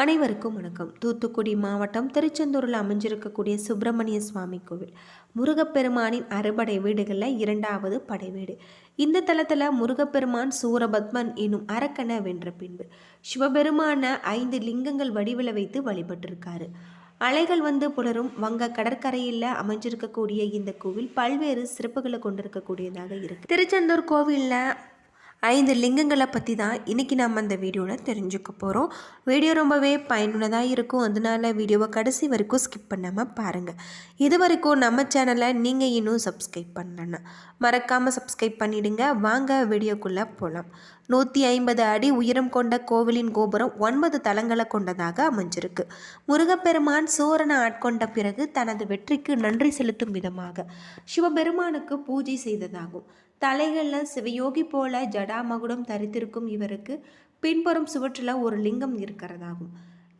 அனைவருக்கும் வணக்கம். தூத்துக்குடி மாவட்டம் திருச்செந்தூரில் அமைஞ்சிருக்கக்கூடிய சுப்பிரமணிய சுவாமி கோவில். முருகப்பெருமானின் அறுபடை வீடுகளில் இரண்டாவது படை வீடு. இந்த தலத்தில் முருகப்பெருமான் சூரபத்மன் எனும் அரக்கனை வென்ற பின்பு சிவபெருமான ஐந்து லிங்கங்கள் வடிவில் வைத்து வழிபட்டிருக்காரு. அலைகள் வந்து புலரும். வங்க கடற்கரையில் அமைஞ்சிருக்கக்கூடிய இந்த கோவில் பல்வேறு சிறப்புகளை கொண்டிருக்கக்கூடியதாக இருக்கு. திருச்செந்தூர் கோவிலில் ஐந்து லிங்கங்களை பற்றி தான் இன்றைக்கி நம்ம அந்த வீடியோவில் தெரிஞ்சுக்க போகிறோம் வீடியோ ரொம்பவே பயனுள்ளதாக இருக்கும். அதனால வீடியோவை கடைசி வரைக்கும் ஸ்கிப் பண்ணாமல் பாருங்கள் இது வரைக்கும் நம்ம சேனலை நீங்கள் இன்னும் சப்ஸ்கிரைப் பண்ணலன்னா மறக்காமல் சப்ஸ்கிரைப் பண்ணிடுங்க. வாங்க வீடியோக்குள்ளே போகலாம் நூற்றி ஐம்பது அடி உயரம் கொண்ட கோவிலின் கோபுரம் ஒன்பது தலங்களை கொண்டதாக அமைஞ்சிருக்கு. முருகப்பெருமான் சோரனை ஆட்கொண்ட பிறகு தனது வெற்றிக்கு நன்றி செலுத்தும் விதமாக சிவபெருமானுக்கு பூஜை செய்ததாகும். தலைகளில் சிவயோகி போல ஜடாமகுடம் தரித்திருக்கும் இவருக்கு பின்புறம் சுவற்றில் ஒரு லிங்கம் இருக்கிறதாகும்.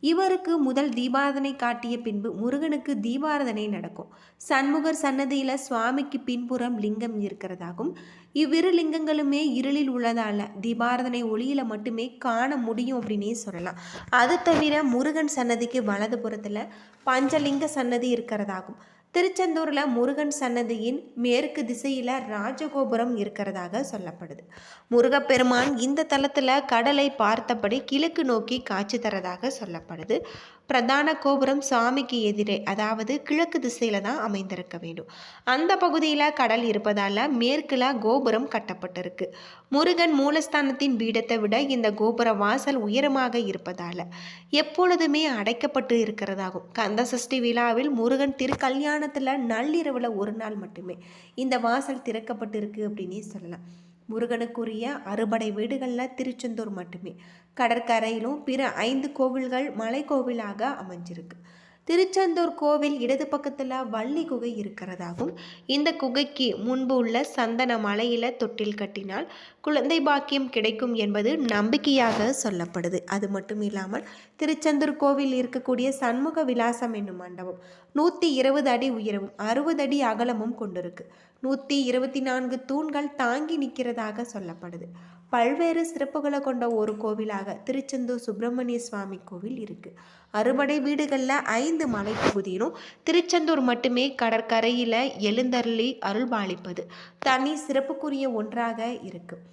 இவருக்கு முதல் தீபாரதனை காட்டிய பின்பு முருகனுக்கு தீபாரதனை நடக்கும். சண்முகர் சன்னதியில் சுவாமிக்கு பின்புறம் லிங்கம் இருக்கிறதாகும். இவ்விரு லிங்கங்களுமே இருளில் உள்ளதால தீபாரதனை ஒளியில் மட்டுமே காண முடியும் அப்படின்னே சொல்லலாம். அது தவிர முருகன் சன்னதிக்கு வலது புறத்தில் பஞ்சலிங்க சன்னதி இருக்கிறதாகும். திருச்செந்தூரில் முருகன் சன்னதியின் மேற்கு திசையில் ராஜகோபுரம் இருக்கிறதாக சொல்லப்படுது. முருகப்பெருமான் இந்த தலத்தில் கடலை பார்த்தபடி கிழக்கு நோக்கி காட்சி தரதாக சொல்லப்படுது. பிரதான கோபுரம் சாமிக்கு எதிரே அதாவது கிழக்கு திசையில் தான் அமைந்திருக்க வேண்டும். அந்த பகுதியில் கடல் இருப்பதால் மேற்கில் கோபுரம் கட்டப்பட்டிருக்கு. முருகன் மூலஸ்தானத்தின் பீடத்தை விட இந்த கோபுர வாசல் உயரமாக இருப்பதால் எப்பொழுதுமே அடைக்கப்பட்டு இருக்கிறதாகும். கந்த சஷ்டி விழாவில் முருகன் திருக்கல்யாணத்தில் நள்ளிரவில் ஒரு நாள் மட்டுமே இந்த வாசல் திறக்கப்பட்டிருக்கு அப்படின்னே சொல்லலாம். முருகனுக்குரிய அறுபடை வீடுகளில் திருச்செந்தூர் மட்டுமே. கடற்கரையிலும் பிற ஐந்து கோவில்கள் மலை கோவிலாக அமைஞ்சிருக்கு. திருச்செந்தூர் கோவில் இடது பக்கத்தில் வள்ளி குகை இருக்கிறதாகும் இந்த குகைக்கு முன்பு உள்ள சந்தன மலையில் தொட்டில் கட்டினால் குழந்தை பாக்கியம் கிடைக்கும் என்பது நம்பிக்கையாக சொல்லப்படுது. அது மட்டும் இல்லாமல் திருச்செந்தூர் கோவில் இருக்கக்கூடிய சண்முக விலாசம் என்னும் மண்டபம் நூற்றி இருபது அடி உயரமும் அறுபது அடி அகலமும் கொண்டிருக்கு. நூற்றி இருபத்தி நான்கு தூண்கள் தாங்கி நிற்கிறதாக சொல்லப்படுது. பல்வேறு சிறப்புகளை கொண்ட ஒரு கோவிலாக திருச்செந்தூர் சுப்பிரமணிய சுவாமி கோவில் இருக்குது அறுபடை வீடுகளில் ஐந்து மலைப்பகுதியிலும் திருச்செந்தூர் மட்டுமே கடற்கரையில் எழுந்தருளி அருள்பாலிப்பது தனி சிறப்புக்குரிய ஒன்றாக இருக்குது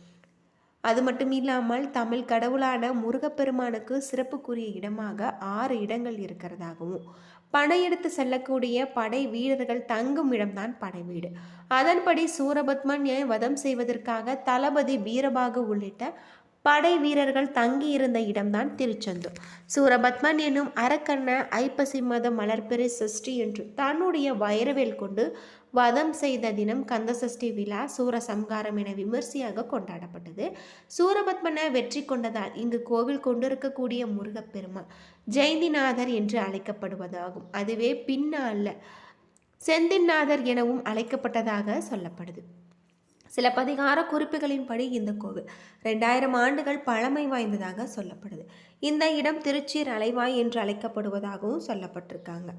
அது மட்டும் இல்லாமல் தமிழ் கடவுளான முருகப்பெருமானுக்கு சிறப்புக்குரிய இடமாக ஆறு இடங்கள் இருக்கிறதாகவும் படையெடுத்து செல்லக்கூடிய படை வீரர்கள் தங்கும் இடம்தான் படை வீடு. அதன்படி சூரபத்மன்யை வதம் செய்வதற்காக தளபதி வீரபாகு உள்ளிட்ட படை வீரர்கள் தங்கியிருந்த இடம்தான் திருச்செந்தூர். சூரபத்மன் என்னும் அரக்கண்ண ஐப்பசி மத மலர்பெரு சஷ்டி என்று தன்னுடைய வைரவேல் கொண்டு வதம் செய்த தினம் கந்தசஷ்டி விழா சூரசம்காரம் என விமர்சையாக கொண்டாடப்பட்டது. சூரபத்மனை வெற்றி கொண்டதால் இங்கு கோவில் கொண்டிருக்கக்கூடிய முருகப்பெருமான் ஜெயந்திநாதர் என்று அழைக்கப்படுவதாகும். அதுவே பின்னால செந்திநாதர் எனவும் அழைக்கப்பட்டதாக சொல்லப்படுது. சிலப்பதிகார குறிப்புகளின்படி இந்த கோவில் ரெண்டாயிரம் ஆண்டுகள் பழமை வாய்ந்ததாக சொல்லப்படுது. இந்த இடம் திருச்சீர் அலைவாய் என்று அழைக்கப்படுவதாகவும் சொல்லப்பட்டிருக்காங்க.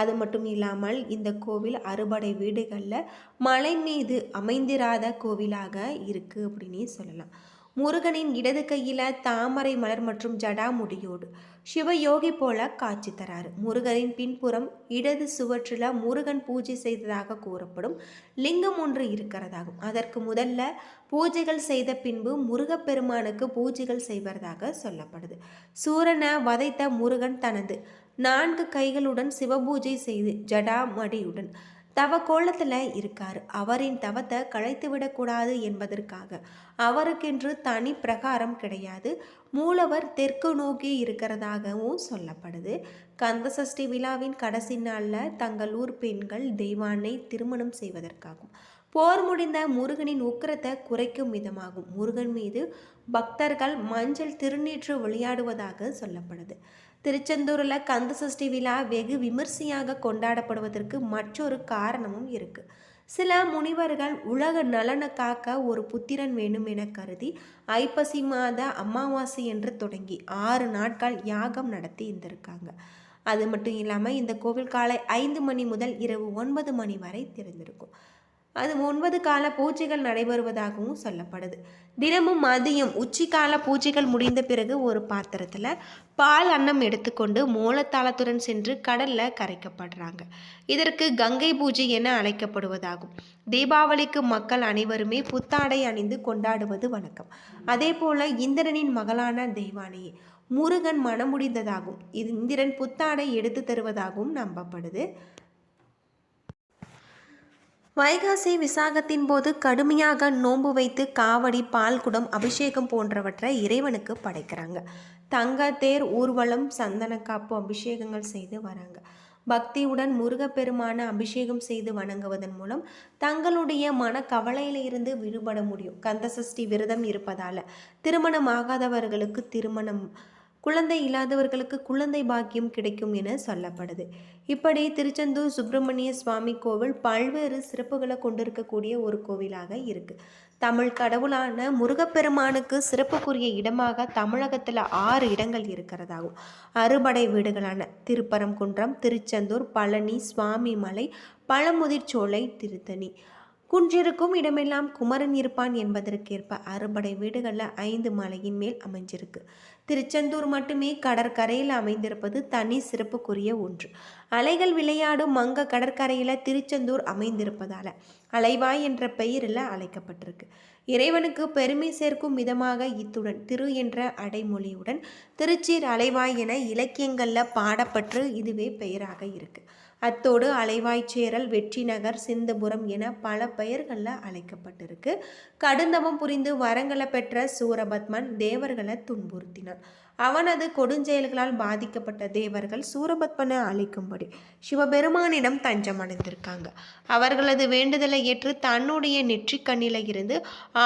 அது மட்டும் இல்லாமல் இந்த கோவில் அறுபடை வீடுகளில் மலை மீது அமைந்திராத கோவிலாக இருக்குது அப்படின்னே சொல்லலாம். முருகனின் இடது கையில் தாமரை மலர் மற்றும் ஜடாமுடியோடு சிவயோகி போல காட்சி தராரு. முருகனின் பின்புறம் இடது சுவற்றில் முருகன் பூஜை செய்ததாக கூறப்படும் லிங்கம் ஒன்று இருக்கிறதாகும். அதற்கு முதல்ல பூஜைகள் செய்த பின்பு முருகப்பெருமானுக்கு பூஜைகள் செய்வதாக சொல்லப்படுது. சூரனை வதைத்த முருகன் தனது நான்கு கைகளுடன் சிவபூஜை செய்து ஜடாமடியுடன் தவ கோலத்தில் இருக்கார். அவரின் தவத்தை களைத்து விடக்கூடாது என்பதற்காக. அவருக்கென்று தனி பிரகாரம் கிடையாது. மூலவர் தெற்கு நோக்கி இருக்கிறதாகவும் சொல்லப்படுது. கந்தசஷ்டி விழாவின் கடைசி நாளில் தங்கள் ஊர் பெண்கள் தெய்வானை திருமணம் செய்வதற்காகும். போர் முடிந்த முருகனின் உக்கிரத்தை குறைக்கும் விதமாகும். முருகன் மீது பக்தர்கள் மஞ்சள் திருநீற்று விளையாடுவதாக சொல்லப்படுது. திருச்செந்தூரில் கந்த சஷ்டி விழா வெகு விமர்சையாக கொண்டாடப்படுவதற்கு மற்றொரு காரணமும் இருக்கு. சில முனிவர்கள் உலக நலனை காக்க ஒரு புத்திரன் வேணும் என கருதி ஐப்பசி மாத அமாவாசை என்று தொடங்கி ஆறு நாட்கள் யாகம் நடத்தி இருந்திருக்காங்க. அது மட்டும் இல்லாமல் இந்த கோவில் காலை ஐந்து மணி முதல் இரவு ஒன்பது மணி வரை திறந்திருக்கும். அது ஒன்பது கால பூஜைகள் நடைபெறுவதாகவும் சொல்லப்படுது. தினமும் மதியம் உச்சிக்கால பூஜைகள் முடிந்த பிறகு ஒரு பாத்திரத்தில் பால் அன்னம் எடுத்துக்கொண்டு மூலத்தாளத்துடன் சென்று கடலில் கரைக்கப்படுறாங்க. இதற்கு கங்கை பூஜை என அழைக்கப்படுவதாகும். தீபாவளிக்கு மக்கள் அனைவருமே புத்தாடை அணிந்து கொண்டாடுவது வழக்கம் அதே போல இந்திரனின் மகளான தெய்வானையே முருகன் மனமுடிந்ததாகும். இது இந்திரன் புத்தாடை எடுத்து தருவதாகவும் நம்பப்படுது. வைகாசி விசாகத்தின் போது கடுமையாக நோன்பு வைத்து காவடி பால்குடம் அபிஷேகம் போன்றவற்றை இறைவனுக்கு படைக்கிறாங்க. தங்க தேர் ஊர்வலம் சந்தனக்காப்பு அபிஷேகங்கள் செய்து வராங்க. பக்தியுடன் முருகப்பெருமான அபிஷேகம் செய்து வணங்குவதன் மூலம் தங்களுடைய மன கவலையிலிருந்து விடுபட முடியும். கந்தசஷ்டி விரதம் இருப்பதால் திருமணம் ஆகாதவர்களுக்கு திருமணம் குழந்தை இல்லாதவர்களுக்கு குழந்தை பாக்கியம் கிடைக்கும் என சொல்லப்படுது. இப்படி திருச்செந்தூர் சுப்பிரமணிய சுவாமி கோவில் பல்வேறு சிறப்புகளை கொண்டிருக்கக்கூடிய ஒரு கோவிலாக இருக்கு. தமிழ் கடவுளான முருகப்பெருமானுக்கு சிறப்புக்குரிய இடமாக தமிழகத்தில் ஆறு இடங்கள் இருக்கிறதாகும். அறுபடை வீடுகளான திருப்பரங்குன்றம் திருச்செந்தூர் பழனி சுவாமிமலை பழமுதிர்ச்சோலை திருத்தணி. குன்றிருக்கும் இடமெல்லாம் குமரன் இருப்பான் என்பதற்கேற்ப அறுபடை வீடுகளில் ஐந்து மலையின் மேல் அமைஞ்சிருக்கு. திருச்செந்தூர் மட்டுமே கடற்கரையில் அமைந்திருப்பது தனி சிறப்புக்குரிய ஒன்று. அலைகள் விளையாடும் மங்க கடற்கரையில் திருச்செந்தூர் அமைந்திருப்பதால அலைவாய் என்ற பெயரில் அழைக்கப்பட்டிருக்கு. இறைவனுக்கு பெருமை சேர்க்கும் விதமாக இத்துடன் திரு என்ற அடைமொழியுடன் திருச்சீர் அலைவாய் என இலக்கியங்களில் பாடப்பட்டு இதுவே பெயராக இருக்குது அத்தோடு அலைவாய்ச்சேரல் வெற்றி நகர் சிந்தபுரம் என பல பெயர்களில் அழைக்கப்பட்டிருக்கு. கடுந்தவம் புரிந்து வரங்களை பெற்ற சூரபத்மன் தேவர்களை துன்புறுத்தினான் அவனது கொடுஞ்செயல்களால் பாதிக்கப்பட்ட தேவர்கள் சூரபத்மனை அழிக்கும்படி சிவபெருமானிடம் தஞ்சம் அடைந்திருக்காங்க. அவர்களது வேண்டுதலை ஏற்று தன்னுடைய நெற்றிக்கண்ணில இருந்து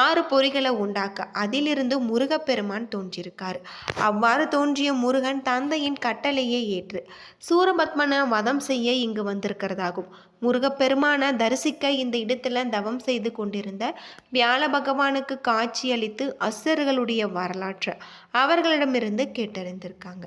ஆறு பொறிகளை உண்டாக்க அதிலிருந்து முருகப்பெருமான் தோன்றியிருக்கார். அவ்வாறு தோன்றிய முருகன் தந்தையின் கட்டளையை ஏற்று சூரபத்மனை வதம் செய்ய இங்கு வந்திருக்கிறதாகும். முருகப்பெருமான தரிசிக்க இந்த இடத்துல தவம் செய்து கொண்டிருந்த வியாழ பகவானுக்கு காட்சியளித்து அசுரர்களுடைய வரலாற்றை அவர்களிடமிருந்து கேட்டறிந்திருக்காங்க.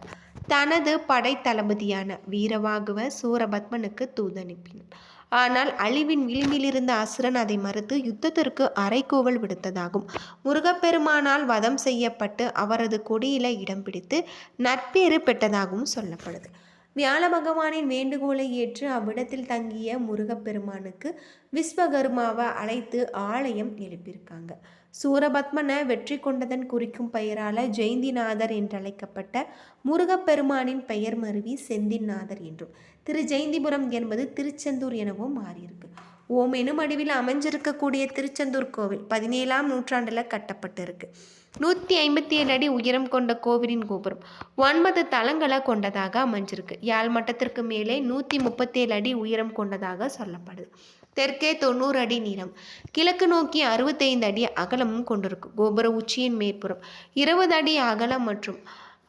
தனது படை தளபதியான வீரவாகுவ சூரபத்மனுக்கு தூதனுப்பினார் ஆனால் அழிவின் விளிம்பிலிருந்த அசுரன் அதை மறுத்து யுத்தத்திற்கு அரைக்கோவல் விடுத்ததாகும். முருகப்பெருமானால் வதம் செய்யப்பட்டு அவரது கொடியில இடம் பிடித்து நற்பேறு பெற்றதாகவும் சொல்லப்படுது. வியாழ பகவானின் வேண்டுகோளை ஏற்று அவ்விடத்தில் தங்கிய முருகப்பெருமானுக்கு விஸ்வகர்மாவை அழைத்து ஆலயம் எழுப்பியிருக்காங்க. சூரபத்மனை வெற்றி கொண்டதன் குறிக்கும் பெயரால ஜெயந்திநாதர் என்றழைக்கப்பட்ட முருகப்பெருமானின் பெயர் மருவி செந்திநாதர் என்றும். திரு ஜெயந்திபுரம் என்பது திருச்செந்தூர் எனவும் மாறியிருக்கு. ஓம் எனும் அடிவில் அமைஞ்சிருக்கக்கூடிய திருச்செந்தூர் கோவில் பதினேழாம் நூற்றாண்டில் கட்டப்பட்டிருக்கு. நூற்றி ஐம்பத்தி ஏழு அடி உயரம் கொண்ட கோவிலின் கோபுரம் ஒன்பது தளங்களை கொண்டதாக அமைஞ்சிருக்கு. யாழ் மட்டத்திற்கு மேலே நூற்றி முப்பத்தேழு அடி உயரம் கொண்டதாக சொல்லப்படுது. தெற்கே தொண்ணூறு அடி நீளம் கிழக்கு நோக்கி அறுபத்தைந்து அடி அகலமும் கொண்டிருக்கு. கோபுர உச்சியின் மேற்புறம் இருபது அடி அகலம் மற்றும்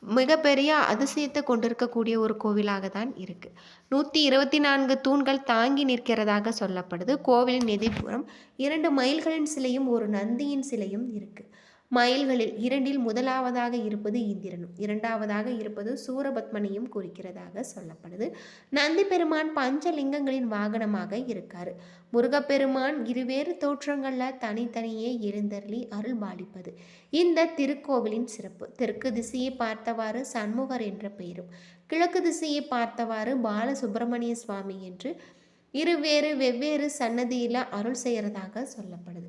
மிகப்பெரிய அதிசயத்தை கொண்டிருக்கக்கூடிய ஒரு கோவிலாக தான் இருக்குது நூற்றி இருபத்தி நான்கு தூண்கள் தாங்கி நிற்கிறதாக சொல்லப்படுது. கோவிலின் எதிர்ப்புறம் இரண்டு மயில்களின் சிலையும் ஒரு நந்தியின் சிலையும் இருக்குது மயில்களில் இரண்டில் முதலாவதாக இருப்பது இந்திரனும் இரண்டாவதாக இருப்பது சூரபத்மனையும் குறிக்கிறதாக சொல்லப்படுது. நந்தி பெருமான் பஞ்சலிங்கங்களின் வாகனமாக இருக்காரு. முருகப்பெருமான் இருவேறு தோற்றங்களில் தனித்தனியே எழுந்தருளி அருள் பாலிப்பது. இந்த திருக்கோவிலின் சிறப்பு தெற்கு திசையை பார்த்தவாறு சண்முகர் என்ற பெயரும் கிழக்கு திசையை பார்த்தவாறு பாலசுப்பிரமணிய சுவாமி என்று இருவேறு வெவ்வேறு சன்னதியில் அருள் செய்கிறதாக சொல்லப்படுது.